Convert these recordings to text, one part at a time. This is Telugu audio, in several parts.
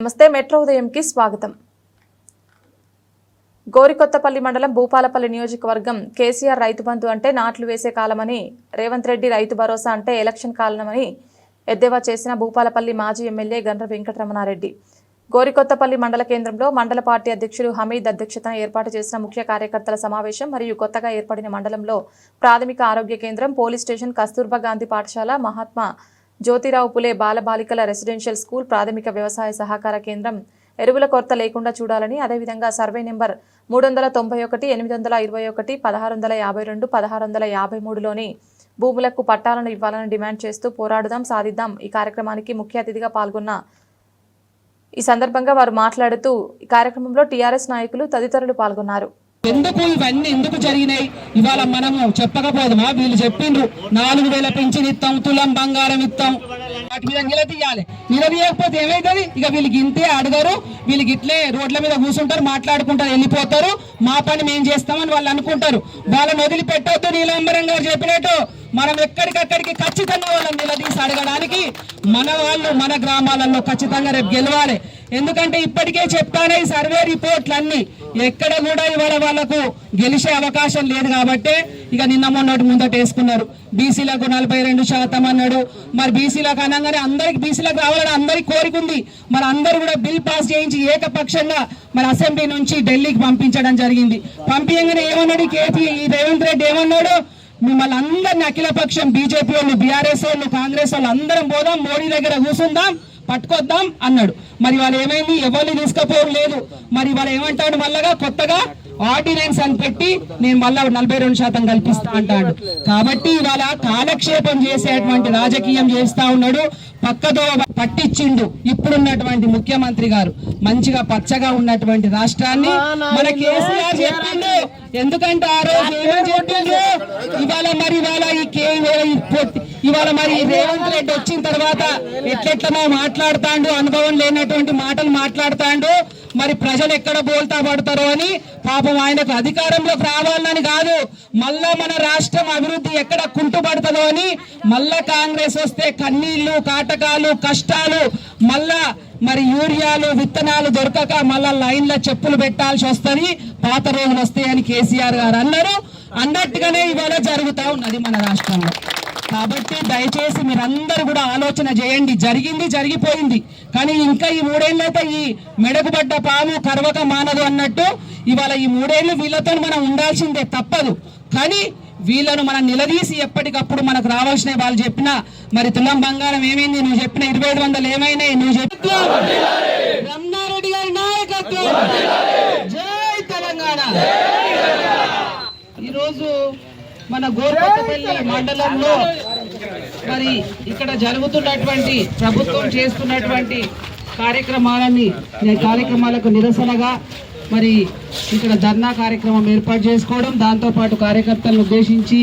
నమస్తే మెట్రో ఉదయంకి స్వాగతం. గోరికొత్తపల్లి మండలం భూపాలపల్లి నియోజకవర్గం కేసీఆర్ రైతు బంధు అంటే నాట్లు వేసే కాలమని రేవంత్ రెడ్డి రైతు భరోసా అంటే ఎలక్షన్ కాలమని ఎద్దేవా చేసిన భూపాలపల్లి మాజీ ఎమ్మెల్యే గండ్ర వెంకటరమణారెడ్డి. గోరికొత్తపల్లి మండల కేంద్రంలో మండల పార్టీ అధ్యక్షుడు హమీద్ అధ్యక్షతన ఏర్పాటు చేసిన ముఖ్య కార్యకర్తల సమావేశం మరియు కొత్తగా ఏర్పడిన మండలంలో ప్రాథమిక ఆరోగ్య కేంద్రం పోలీస్ స్టేషన్ కస్తూర్బా గాంధీ పాఠశాల మహాత్మా జ్యోతిరావు పులే బాలబాలికల రెసిడెన్షియల్ స్కూల్ ప్రాథమిక వ్యవసాయ సహకార కేంద్రం. ఎరువుల కొరత లేకుండా చూడాలని అదేవిధంగా సర్వే నెంబర్ మూడు వందల తొంభై ఒకటి ఎనిమిది వందల ఇరవై ఒకటి పదహారు వందల యాభై రెండు పదహారు వందల యాభై మూడులోని భూములకు పట్టాలను ఇవ్వాలని డిమాండ్ చేస్తూ పోరాడుదాం సాధిద్దాం ఈ కార్యక్రమానికి ముఖ్య అతిథిగా పాల్గొన్న ఈ సందర్భంగా వారు మాట్లాడుతూ ఈ కార్యక్రమంలో టీఆర్ఎస్ నాయకులు తదితరులు పాల్గొన్నారు. ఎందుకు ఇవన్నీ ఎందుకు జరిగినాయి? ఇవాళ మనము చెప్పకపోదమా? వీళ్ళు చెప్పిండ్రు నాలుగు వేల పెన్షన్ ఇస్తాం తులం బంగారం ఇస్తాం వాటి మీద నిలదీయాలి. నిలదీయకపోతే ఏమైతుంది? ఇక వీళ్ళకి ఇంతే అడగరు. వీళ్ళకి ఇట్లే రోడ్ల మీద కూర్చుంటారు మాట్లాడుకుంటారు వెళ్ళిపోతారు. మా పని మేము చేస్తామని వాళ్ళు అనుకుంటారు. వాళ్ళని వదిలిపెట్టొద్దు నీలంబరం గారు చెప్పినట్టు. మనం ఎక్కడికక్కడికి ఖచ్చితంగా వాళ్ళని నిలదీసి అడగడానికి మన వాళ్ళు మన గ్రామాలలో ఖచ్చితంగా రేపు గెలవాలి. ఎందుకంటే ఇప్పటికే చెప్తానే ఈ సర్వే రిపోర్ట్లన్నీ. ఎక్కడ కూడా ఇవాళ వాళ్ళకు గెలిచే అవకాశం లేదు కాబట్టి ఇక నిన్న మొన్నటి ముందట వేసుకున్నారు. బీసీలకు నలభై రెండు శాతం అన్నాడు. మరి బీసీలకు అనగానే అందరికి బీసీలకు రావాలని అందరికి కోరిక ఉంది. మరి అందరూ కూడా బిల్ పాస్ చేయించి ఏకపక్షంగా మరి అసెంబ్లీ నుంచి ఢిల్లీకి పంపించడం జరిగింది. పంపించగానే ఏమన్నాడు కేపీ ఈ రేవంత్ రెడ్డి ఏమన్నాడు? మిమ్మల్ని అందరిని అఖిలపక్షం బీజేపీ వాళ్ళు బీఆర్ఎస్ వాళ్ళు కాంగ్రెస్ వాళ్ళు అందరం పోదాం మోడీ దగ్గర కూర్చుందాం. పట్టుకొద్దాం అన్నాడు. మరి వాళ్ళు ఏమైంది? ఎవరిని తీసుకుపోవడం లేదు. మరి వాళ్ళు ఏమంటాడు? మళ్ళగా కొత్తగా ఆర్డినెన్స్ అని పెట్టి నేను మళ్ళా నలభై రెండు శాతం కల్పిస్తా అంటాడు. కాబట్టి ఇవాళ కాలక్షేపం చేసేటువంటి రాజకీయం చేస్తా ఉన్నాడు. పక్కదో పట్టించిండు ఇప్పుడున్నటువంటి ముఖ్యమంత్రి గారు. మంచిగా పచ్చగా ఉన్నటువంటి రాష్ట్రాన్ని మన కేసీఆర్ చెప్పిండు. ఎందుకంటే ఆ రోజు ఏమని చెప్పిండు? ఇవాళ మరి ఇవాళ ఈ కే ఇవాళ మరి రేవంత్ రెడ్డి వచ్చిన తర్వాత ఎట్లెట్లనో మాట్లాడుతాండు అనుభవం లేనటువంటి మాటలు మాట్లాడుతాండు. మరి ప్రజలు ఎక్కడ బోల్తా పడతారో అని పాపం ఆయనకు అధికారంలోకి రావాలని కాదు మళ్ళా మన రాష్ట్రం అభివృద్ధి ఎక్కడ కుంటుపడుతుందో అని మళ్ళా కాంగ్రెస్ వస్తే కన్నీళ్ళు కాటకాలు కష్టాలు మళ్ళా మరి యూరియాలు విత్తనాలు దొరకక మళ్ళా లైన్ల చెప్పులు పెట్టాల్సి వస్తుంది పాత రోజులు వస్తాయని కేసీఆర్ గారు అన్నారు. అన్నట్టుగానే ఇవాళ జరుగుతూ ఉన్నది మన రాష్ట్రంలో. కాబట్టి దయచేసి మీరందరూ కూడా ఆలోచన చేయండి. జరిగింది జరిగిపోయింది. కానీ ఇంకా ఈ మూడేళ్ళతో ఈ మెడకుబడ్డ పాము కరవక మానదు అన్నట్టు ఇవాళ ఈ మూడేళ్ళు వీళ్ళతో మనం ఉండాల్సిందే తప్పదు. కానీ వీళ్ళను మనం నిలదీసి ఎప్పటికప్పుడు మనకు రావాల్సిన వాళ్ళు చెప్పిన మరి తులం బంగారం ఏమైంది? నువ్వు చెప్పిన ఇరవై ఐదు వందలు ఏమైనాయి? నువ్వు చెప్పి రమణారెడ్డి గారి నాయకత్వం జై తెలంగాణ ఈరోజు మన గోరకొత్తపల్లి మండలంలో మరి ఇక్కడ జరుగుతున్నటువంటి ప్రభుత్వం చేస్తున్నటువంటి కార్యక్రమాలని కార్యక్రమాలకు నిరసనగా మరి ఇక్కడ ధర్నా కార్యక్రమం ఏర్పాటు చేసుకోవడం దాంతోపాటు కార్యకర్తలను ఉద్దేశించి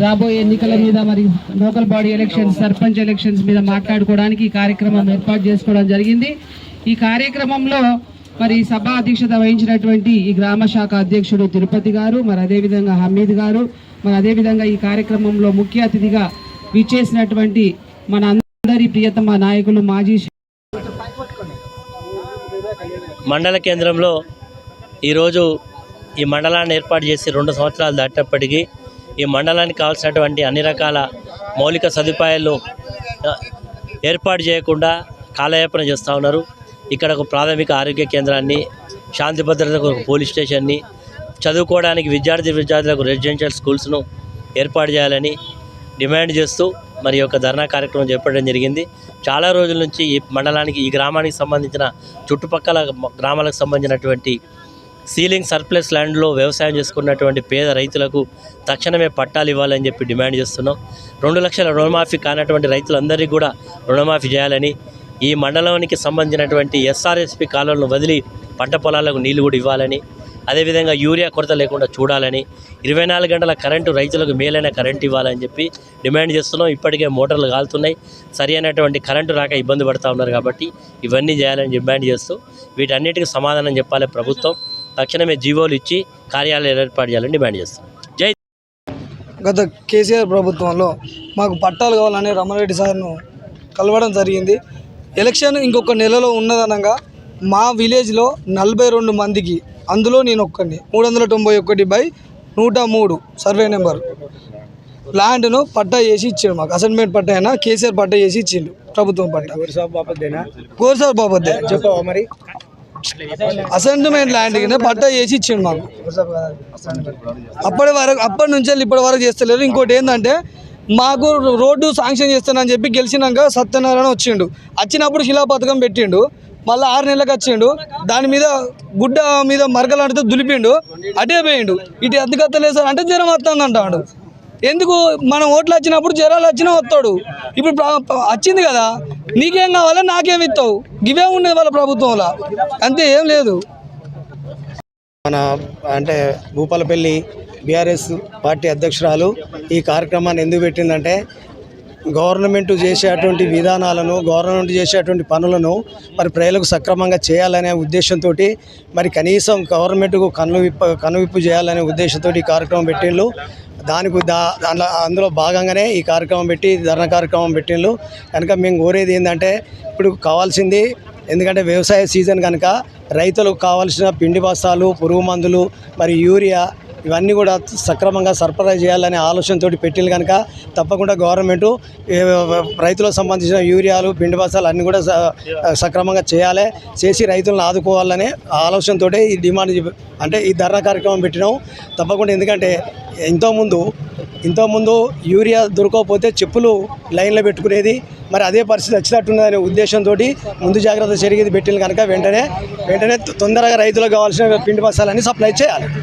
రాబోయే ఎన్నికల మీద మరి local body elections sarpanch elections మీద మాట్లాడుకోవడానికి ఈ కార్యక్రమం ఏర్పాటు చేసుకోవడం జరిగింది. ఈ కార్యక్రమంలో మరి సభ అధ్యక్షత వహించినటువంటి ఈ గ్రామ శాఖ అధ్యక్షుడు తిరుపతి గారు మరి అదేవిధంగా హమీద్ గారు మరి అదేవిధంగా ఈ కార్యక్రమంలో ముఖ్య అతిథిగా విచ్చేసినటువంటి మన అందరి ప్రియతమ నాయకులు మాజీ మండల కేంద్రంలో ఈరోజు ఈ మండలాన్ని ఏర్పాటు చేసి రెండు సంవత్సరాలు దాటినప్పటికీ ఈ మండలానికి కావాల్సినటువంటి అన్ని రకాల మౌలిక సదుపాయాలు ఏర్పాటు చేయకుండా కాలయాపన చేస్తూ ఉన్నారు. ఇక్కడ ఒక ప్రాథమిక ఆరోగ్య కేంద్రాన్ని శాంతి భద్రతకు ఒక పోలీస్ స్టేషన్ని చదువుకోవడానికి విద్యార్థి విద్యార్థులకు రెసిడెన్షియల్ స్కూల్స్ను ఏర్పాటు చేయాలని డిమాండ్ చేస్తూ మరి యొక్క ధర్నా కార్యక్రమం చేపట్టడం జరిగింది. చాలా రోజుల నుంచి ఈ మండలానికి ఈ గ్రామానికి సంబంధించిన చుట్టుపక్కల గ్రామాలకు సంబంధించినటువంటి సీలింగ్ సర్ప్లస్ ల్యాండ్లో వ్యవసాయం చేసుకున్నటువంటి పేద రైతులకు తక్షణమే పట్టాలు ఇవ్వాలని చెప్పి డిమాండ్ చేస్తున్నాం. రెండు లక్షల రుణమాఫీ కానటువంటి రైతులందరికీ కూడా రుణమాఫీ చేయాలని ఈ మండలానికి సంబంధించినటువంటి ఎస్ఆర్ఎస్పి కాలువలను వదిలి పంట పొలాలకు నీళ్ళు కూడా ఇవ్వాలని అదేవిధంగా యూరియా కొరత లేకుండా చూడాలని ఇరవై నాలుగు గంటల కరెంటు రైతులకు మేలైన కరెంటు ఇవ్వాలని చెప్పి డిమాండ్ చేస్తున్నాం. ఇప్పటికే మోటార్లు కాలుతున్నాయి. సరి అయినటువంటి కరెంటు రాక ఇబ్బంది పడుతూ ఉన్నారు కాబట్టి ఇవన్నీ చేయాలని డిమాండ్ చేస్తూ వీటన్నిటికీ సమాధానం చెప్పాలి ప్రభుత్వం. తక్షణమే జీవోలు ఇచ్చి కార్యాలయాలు ఏర్పాటు చేయాలని డిమాండ్ చేస్తున్నాం. జై గత కేసీఆర్ ప్రభుత్వంలో మాకు పట్టాలు కావాలని రమణరెడ్డి సార్ను కలవడం జరిగింది. ఎలక్షన్ ఇంకొక నెలలో ఉన్నదనగా మా విలేజ్లో నలభై రెండు మందికి అందులో నేను ఒక్కడిని. మూడు వందల తొంభై ఒకటి బై నూట మూడు సర్వే నెంబర్. ల్యాండ్ను పట్టా చేసి ఇచ్చాడు మాకు. అసైన్మెంట్ పట్టా అయినా కేసీఆర్ పట్టా చేసి ఇచ్చిండు ప్రభుత్వం పట్టా. గోర్సాబ్ బాబద్దే చెప్పవా మరి? అసైన్మెంట్ ల్యాండ్ కింద పట్టా చేసి ఇచ్చిండు మాకు. అప్పటి వరకు అప్పటి నుంచి వెళ్ళి ఇప్పటి వరకు చేస్తలేరు. ఇంకోటి ఏంటంటే మాకు రోడ్డు శాంక్షన్ చేస్తానని చెప్పి గెలిచినాక సత్యనారాయణ వచ్చిండు. వచ్చినప్పుడు శిలా పథకం పెట్టిండు. మళ్ళీ ఆరు నెలలకు వచ్చిండు. దాని మీద గుడ్డ మీద మరకలాడితే దులిపిండు. అటే పోయిండు. ఇటు ఎందుకు సార్? అంటే జ్వరం వస్తుంది అంటాడు. ఎందుకు? మనం ఓట్లు వచ్చినప్పుడు జ్వరాలు వచ్చినా వస్తాడు. ఇప్పుడు వచ్చింది కదా. నీకేం కావాలో నాకేమి ఇస్తావు. ఇవే ఉండేది వాళ్ళ ప్రభుత్వంలో. అంతే ఏం లేదు. మన అంటే భూపాలపల్లి బీఆర్ఎస్ పార్టీ అధ్యక్షురాలు ఈ కార్యక్రమాన్ని ఎందుకు పెట్టిందంటే గవర్నమెంట్ చేసేటువంటి విధానాలను గవర్నమెంట్ చేసేటువంటి పనులను మరి ప్రజలకు సక్రమంగా చేయాలనే ఉద్దేశంతో మరి కనీసం గవర్నమెంట్కు కన్ను విప్ప కనువిప్పు చేయాలనే ఉద్దేశంతో ఈ కార్యక్రమం పెట్టిండ్రు దానికి దా దాంట్లో అందులో భాగంగానే ఈ కార్యక్రమం పెట్టి ధర్నా కార్యక్రమం పెట్టిండ్రు కనుక మేము కోరేది ఏంటంటే ఇప్పుడు కావాల్సింది ఎందుకంటే వ్యవసాయ సీజన్ కనుక రైతులకు కావాల్సిన పిండి బస్తాలు పురుగు మందులు మరి యూరియా ఇవన్నీ కూడా సక్రమంగా సరఫరా చేయాలనే ఆలోచనతో పెట్టింది కనుక తప్పకుండా గవర్నమెంట్ రైతులకు సంబంధించిన యూరియాలు పిండి బస్తాలు అన్నీ కూడా స- సక్రమంగా చేయాలి. చేసి రైతులను ఆదుకోవాలనే ఆలోచనతో ఈ డిమాండ్ అంటే ఈ ధర్నా కార్యక్రమం పెట్టినాం. తప్పకుండా ఎందుకంటే ఇంతకుముందు ఇంతకుముందు యూరియా దొరకకపోతే చెప్పులు లైన్లో పెట్టుకునేది. మరి అదే పరిస్థితి వచ్చినట్టున్నదనే ఉద్దేశంతో ముందు జాగ్రత్త జరిగేది పెట్టింది కనుక వెంటనే వెంటనే తొందరగా రైతులకు కావాల్సిన పిండి బస్తాలన్నీ సప్లై చేయాలి.